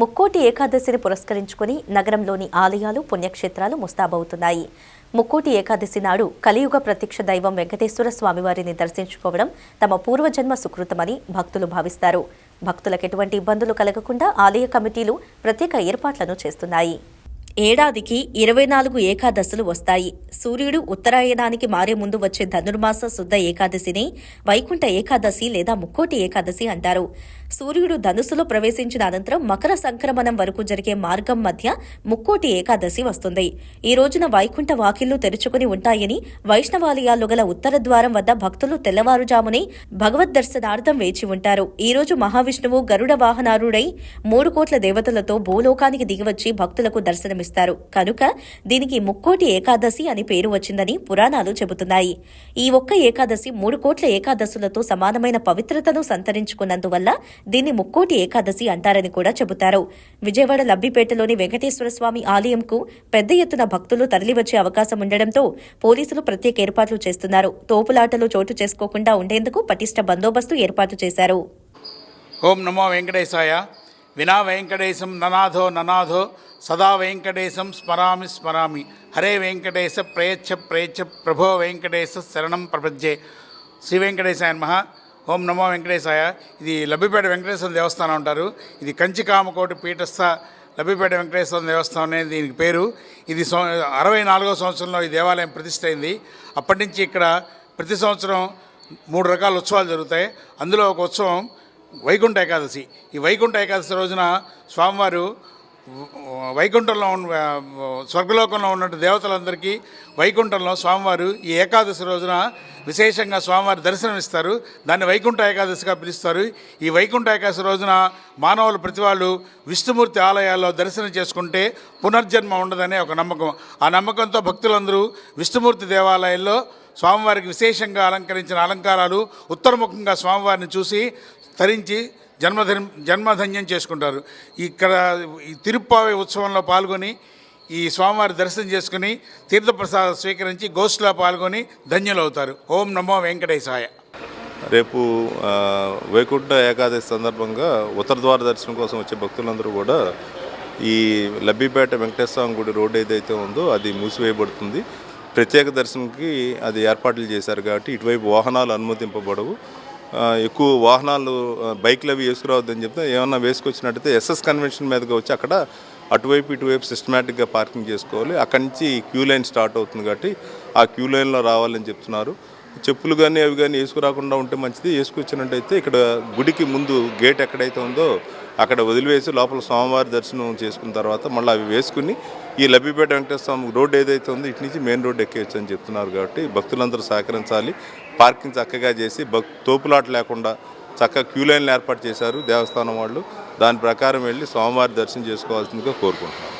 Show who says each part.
Speaker 1: ముక్కోటి ఏకాదశిని పురస్కరించుకుని నగరంలోని ఆలయాలు పుణ్యక్షేత్రాలు ముస్తాబవుతున్నాయి. ముక్కోటి ఏకాదశి నాడు కలియుగ ప్రత్యక్ష దైవం వెంకటేశ్వర స్వామివారిని దర్శించుకోవడం తమ పూర్వజన్మ సుకృతమని భక్తులు భావిస్తారు. భక్తులకు ఎటువంటి ఇబ్బందులు కలగకుండా ఆలయ కమిటీలు ప్రత్యేక ఏర్పాట్లను చేస్తున్నాయి. ఏడాదికి ఇరవై నాలుగు ఏకాదశులు వస్తాయి. సూర్యుడు ఉత్తరాయణానికి మారే ముందు వచ్చే ధనుర్మాస శుద్ధ ఏకాదశిని వైకుంఠ ఏకాదశి లేదా ముక్కోటి ఏకాదశి అంటారు. సూర్యుడు ధనుసులో ప్రవేశించిన అనంతరం మకర సంక్రమణం వరకు జరిగే మార్గం మధ్య ముక్కోటి ఏకాదశి వస్తుంది. ఈ రోజున వైకుంఠ వాకిళ్ళు తెరుచుకుని ఉంటాయని వైష్ణవాలయాలు గల ఉత్తర ద్వారం వద్ద భక్తులు తెల్లవారుజామునే భగవద్ దర్శనార్థం వేచి ఉంటారు. ఈ రోజు మహావిష్ణువు గరుడ వాహనారుడై మూడు కోట్ల దేవతలతో భూలోకానికి దిగివచ్చి భక్తులకు దర్శనమిస్తారు కనుక దీనికి ముక్కోటి ఏకాదశి అని పేరు వచ్చిందని పురాణాలు చెబుతున్నాయి. ఈ ఒక్క ఏకాదశి మూడు కోట్ల ఏకాదశులతో సమానమైన పవిత్రతను సంతరించుకున్నందువల్ల దీన్ని ముక్కోటి ఏకాదశి అంటారని కూడా చెబుతారు. విజయవాడ లబ్బిపేటలోని వెంకటేశ్వర స్వామి ఆలయంకు పెద్ద ఎత్తున భక్తులు తరలివచ్చే అవకాశం ఉండడంతో పోలీసులు ప్రత్యేక ఏర్పాట్లు చేస్తున్నారు. తోపులాటలు చోటు చేసుకోకుండా ఉండేందుకు పటిష్ట బందోబస్తు ఏర్పాటు చేశారు.
Speaker 2: ఓం నమో వెంకటేశాయ. వినా వెంకటేశం ననాథో ననాథో సదా వెంకటేశం స్మరామి స్మరామి. హరే వెంకటేశ ప్రయచ్చ ప్రయచ్చ ప్రభో వెంకటేశ శరణం ప్రపంచే శ్రీ వెంకటేశాయ నమః. ఓం నమో వెంకటేశాయ. ఇది లబ్బిపేట వెంకటేశ్వర దేవస్థానం అంటారు. ఇది కంచికామకోటి పీఠస్థ లబ్బిపేట వెంకటేశ్వర దేవస్థానం అనేది దీనికి పేరు. ఇది సో అరవై నాలుగో సంవత్సరంలో ఈ దేవాలయం ప్రతిష్ట అయింది. అప్పటి నుంచి ఇక్కడ ప్రతి సంవత్సరం మూడు రకాల ఉత్సవాలు జరుగుతాయి. అందులో ఒక ఉత్సవం వైకుంఠ ఏకాదశి. ఈ వైకుంఠ ఏకాదశి రోజున స్వామివారు వైకుంఠంలో ఉన్న స్వర్గలోకంలో ఉన్న దేవతలందరికీ వైకుంఠంలో స్వామివారు ఈ ఏకాదశి రోజున విశేషంగా స్వామివారి దర్శనం ఇస్తారు దాన్ని వైకుంఠ ఏకాదశిగా పిలుస్తారు. ఈ వైకుంఠ ఏకాదశి రోజున మానవులు ప్రతి వాళ్ళు విష్ణుమూర్తి ఆలయాల్లో దర్శనం చేసుకుంటే పునర్జన్మ ఉండదనే ఒక నమ్మకం. ఆ నమ్మకంతో భక్తులందరూ విష్ణుమూర్తి దేవాలయాల్లో స్వామివారికి విశేషంగా అలంకరించిన అలంకారాలు ఉత్తరముఖంగా స్వామివారిని చూసి తరించి జన్మధన్ జన్మధన్యం చేసుకుంటారు. ఇక్కడ ఈ తిరుప్పావి ఉత్సవంలో పాల్గొని ఈ స్వామివారి దర్శనం చేసుకుని తీర్థప్రసాదం స్వీకరించి గోష్ఠిలో పాల్గొని ధన్యులవుతారు. ఓం నమో వెంకటేశాయ.
Speaker 3: రేపు వైకుంఠ ఏకాదశి సందర్భంగా ఉత్తర ద్వార దర్శనం కోసం వచ్చే భక్తులందరూ కూడా ఈ లబ్బిపేట వెంకటేశ్వర గుడి రోడ్డు ఏదైతే ఉందో అది మూసివేయబడుతుంది. ప్రత్యేక దర్శనంకి అది ఏర్పాట్లు చేశారు కాబట్టి ఇటువైపు వాహనాలు అనుమతింపబడవు. ఎక్కువ వాహనాలు బైక్లు అవి వేసుకురావద్దని చెప్తే ఏమన్నా వేసుకొచ్చినట్టయితే ఎస్ఎస్ కన్వెన్షన్ మీదకి వచ్చి అక్కడ అటువైపు ఇటువైపు సిస్టమేటిక్గా పార్కింగ్ చేసుకోవాలి. అక్కడి నుంచి క్యూ లైన్ స్టార్ట్ అవుతుంది కాబట్టి ఆ క్యూ లైన్లో రావాలని చెప్తున్నారు. చెప్పులు కానీ అవి కానీ వేసుకురాకుండా ఉంటే మంచిది. వేసుకొచ్చినట్టయితే ఇక్కడ గుడికి ముందు గేట్ ఎక్కడైతే ఉందో అక్కడ వదిలివేసి లోపల స్వామివారి దర్శనం చేసుకున్న తర్వాత మళ్ళీ అవి వేసుకుని ఈ లబ్బిపేట వెంకటేశ్వర స్వామి రోడ్ ఏదైతే ఉందో ఇటు నుంచి మెయిన్ రోడ్ ఎక్కేయచ్చు అని చెప్తున్నారు కాబట్టి భక్తులందరూ సహకరించాలి. పార్కింగ్ చక్కగా చేసి భక్ తోపులాట లేకుండా చక్కగా క్యూ లైన్లు ఏర్పాటు చేశారు దేవస్థానం వాళ్ళు. దాని ప్రకారం వెళ్ళి స్వామివారి దర్శనం చేసుకోవాల్సిందిగా కోరుకుంటున్నారు